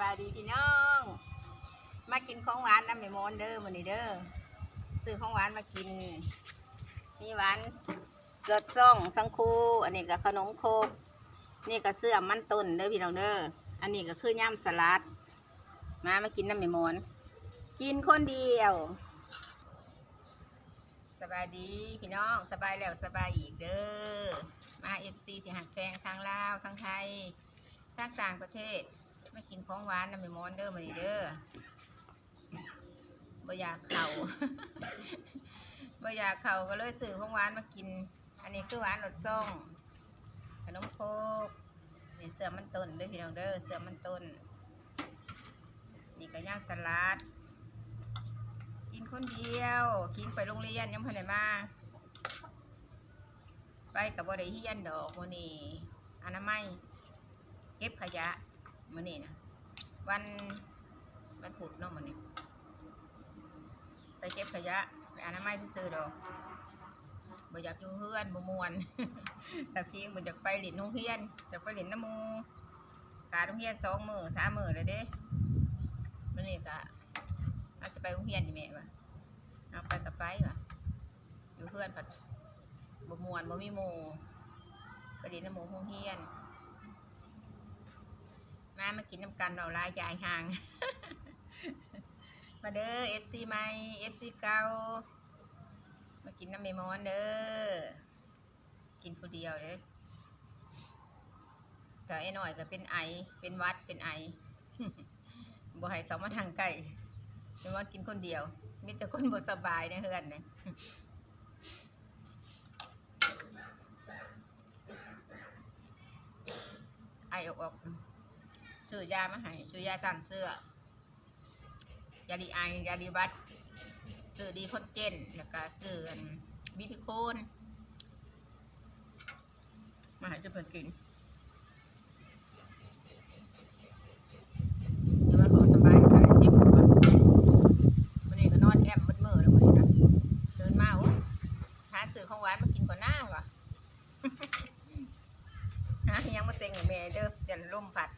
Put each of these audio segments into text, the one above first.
บายดีพี่น้อง มากินของหวานน้ำแม่มอนเด้อมื้อนี้เด้อซื้อของหวานมากิน มีหวานสดซ่องสังคู อันนี้ก็ขนมโคกนี่ก็เสื้อมันต้นเด้อพี่น้องเด้อ อันนี้ก็คือย่ำสลัด มามากินน้ำแม่มอน กินคนเดียว สบายดีพี่น้องสบายแล้วสบายอีกเด้อ มาเอฟซีที่หักแพงทางลาวทางไทยทางต่างประเทศ มากินของหวานน้ำแม่มอนเด้อมานี่เด้อบ่อยากเข่าบ่อยากเข่าก็เลยซื้อของหวานมากิน อันนี้คือหวานรสส้มขนมโคกนี่เสือมันต้นเด้อพี่น้องเด้อเสือมันต้น นี่ก็ย่างสลัด กินคนเดียว กินไปโรงเรียนยังพันได้มา ไปกับบริเฮียนดอกมื้อนี้อนามัยเก็บขยะ มื้อนี้นะวันวันพุธเนาะมื้อนี้ไปเก็บขยะไปอนามัยซื้อๆดอกบ่อยากอยู่เฮือนบ่มวนแต่พียงบ่อยากไปเล่นโรงเรียนอยากไปเล่นน้ำมูกาโรงเรียนสองมือสามมือแล้วเด้มื้อนี้ก็อาจจะไปโรงเรียนนี่แม่วะเอาไปกับไปวะอยู่เพื่อนผัดบ่มวนบ่มีหมู่ไปเรียนน้ำหมูโรงเรียน มามากินน้ำกันเราลายจ่ายห่าง มาเด้อ FC ใหม FC เก่ามากินน้ำเมมอนเด้อกินผู้เดียวเด้อแต่ไอ้หน่อยก็เป็นไอเป็นวัดเป็นไอบ่ให้เขามาทางไก่ไม่ว่ากินคนเดียวมีแต่คนบ่สบายในเฮือนเนี่ยไอออกออก ซื้อยามาให้ซื้อยาต้านเสื้อยาดีไอยาดีบัดซื้อดีคอนเจนแล้วก็ซื้อบิทิโคนมาให้ซื้อเพิ่นกินเดี๋ยวว่าเขาสบายไปเจ็บหัว วันนี้ก็นอนแอมมืดมือแล้ววันนี้นะตื่นมาโอ้หาซื้อของหวานมากินก่อนหน้าวะ หายังมาเต็งกับแม่เด้อเดี๋ยวลมพัด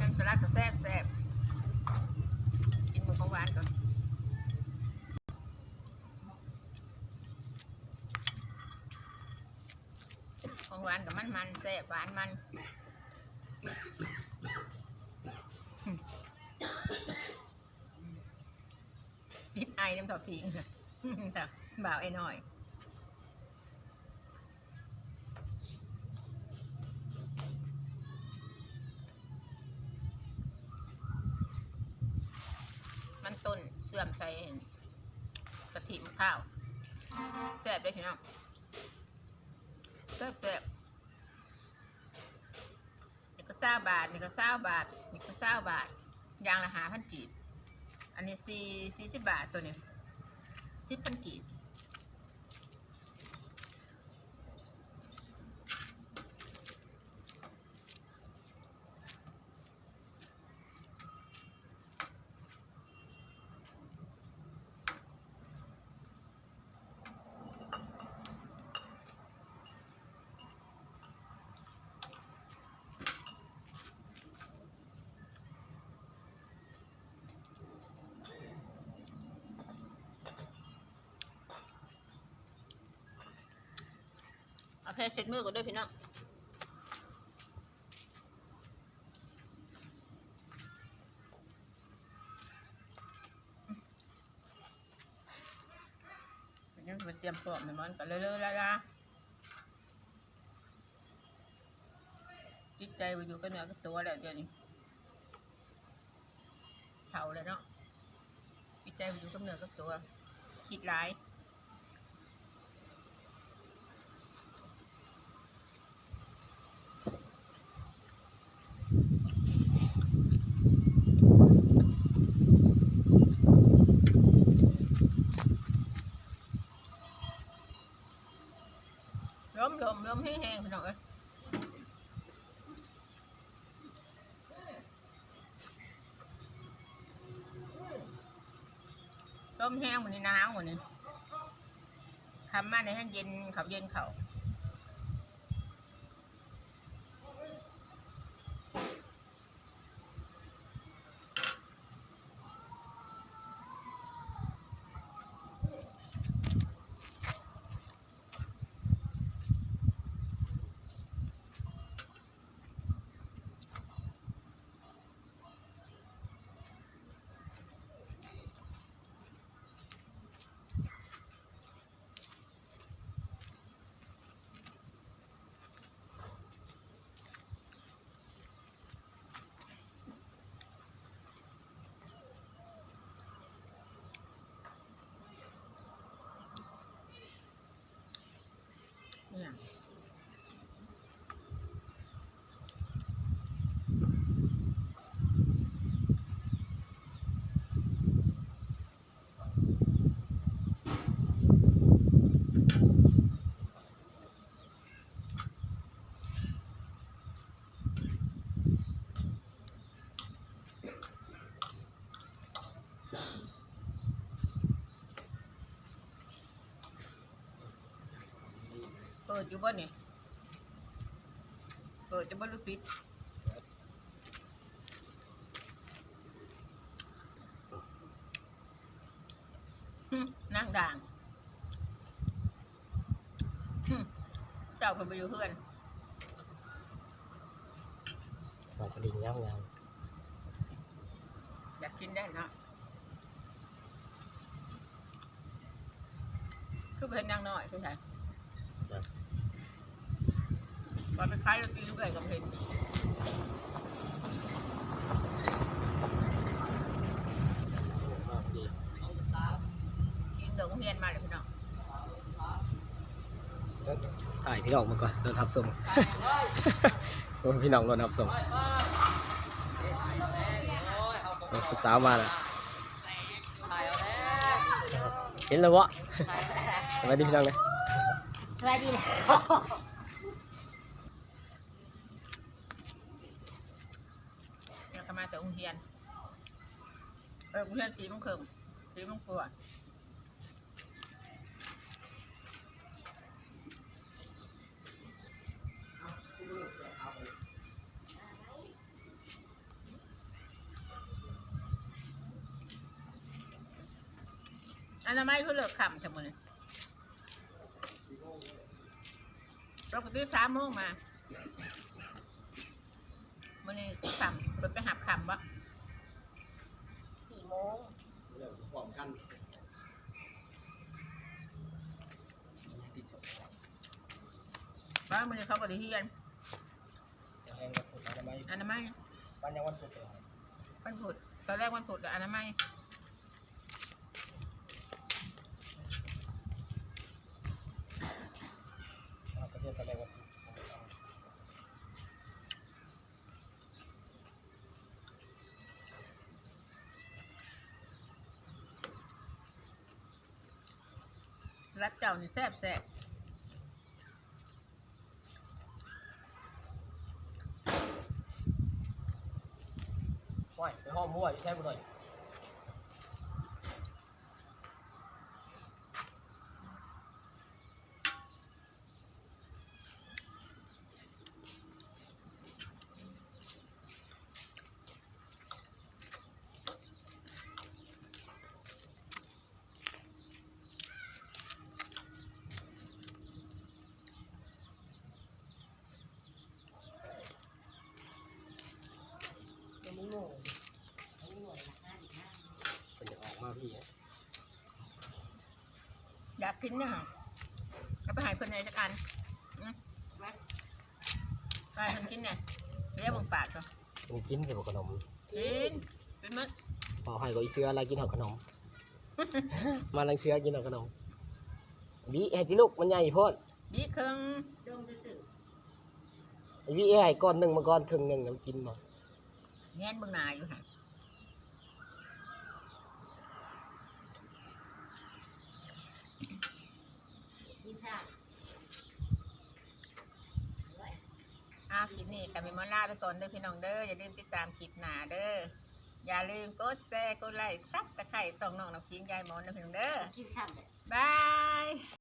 น้ำ สลัดก็แซ่บแซ่บกินมือของหวานก่อนของหวานกับมันมันแซ่บหวานมันติดไอน้ำถอดพิงแต่บ่าวไอ้หน่อย มันต้นเสื่อมใส่กะทิมะพร้าวแซ่ บได้อพี่น้องแซ่บแซ่บนี่ก็เศร้าบาท นี่ก็เศร้าบาท นี่ก็เศร้าบาทยางละหาพันกีบอันนี้สี่สี่สิบบาทตัวนี้สิบพันกีบ แค่เสร็จมือก่อนด้วยพี่น้องยังไปเตรียมตัวมันมันกันเรื่อยๆแล้วนะจิตใจไปอยู่กับเนื้อกับตัวแล้วเดี๋ยวนี้เผาเลยเนาะจิตใจไปอยู่กับเนื้อกับตัว คิดร้าย ม ลมลมแห้งๆพี่น้องเอ้ยลมแห้งเหมือนในหนาวเหมือนนี้ทำมาในให้เย็นเขาเย็นเขา ปิดอยู่บ่เนี่ยเปิดจะบ่หรือปิดหึนั่งด่างหึเจ้าเพิ่นไปอยู่เพื่อนมากระดิ่งย่างงามอยากกินได้เนาะคือเป็นนางน้อยคุณชาย ก่อนไปขายเรากินเรื่อยกับเห็นมากดีกินเดินเฮียนมาเลยพี่น้องถ่ายพี่น้องมาก่อนโดนทับส่งโอ้ยพี่น้องโดนทับส่งโอ้ยผู้สาวมาแล้วเห็นแล้ววะสวัสดีพี่น้องเลยสวัสดีนะเนี่ยเขามาแต่องเฮียน เออองเฮียนสีมังเคิมสีมังกลัวอันนั้นไม่คือเลิกคำใช่ไหมเราก็ตื่นสามโมงมามื่อนี้คำรถไปหับคำวะ สี่โมงเรื่องความกันว่ามื่อนี้เขาบริเฮียนแห้งกับผุดอนามัยอนามัยปันยังวันผุดเลยวันพุธตอนแรกวันพุธกับอันามัยเราก็เรียกกันเลยวันศุกร์ รัดเจ้านี่แซ่บแซ่บว่ายไปห้องมั่วอยู่ใช่บุหน่อย ยังไม่โมงยังไม่โมงนะห้าสิบห้า เป็นอย่างออกมาพี่ อยา กกินเนี่ยก็ไปใหายเพื่อนในจักอันนะไปทำกินเนี่ยเรียกบังปากก่อนมันกินกับขนมกินเป็นมั้ยพอให้ก็อีเสื้ออะไรกินหอกขนม มาลังเสื้อกินหอกขนมวิให้ที่ลูกมันใหญ่โพดบีเครื่องดงซื่อวิให้ก้อนหนึ่งมาก้อนครึ่งหนึ่งน้ำกินบ่แง่นเบิ่งหนาอยู่ค่ะ ๆกินข้าว คลิปนี้ กับมิมอนลาไปก่อนเด้อพี่น้องเด้ออย่าลืมติดตามคลิปหน้าเด้ออย่าลืมกดแชร์กดไลค์ซับตะไคร่ส่องน้องน้ำพิงยายหมอนเด้อพี่น้องเด้อกินซ้ำเลย บาย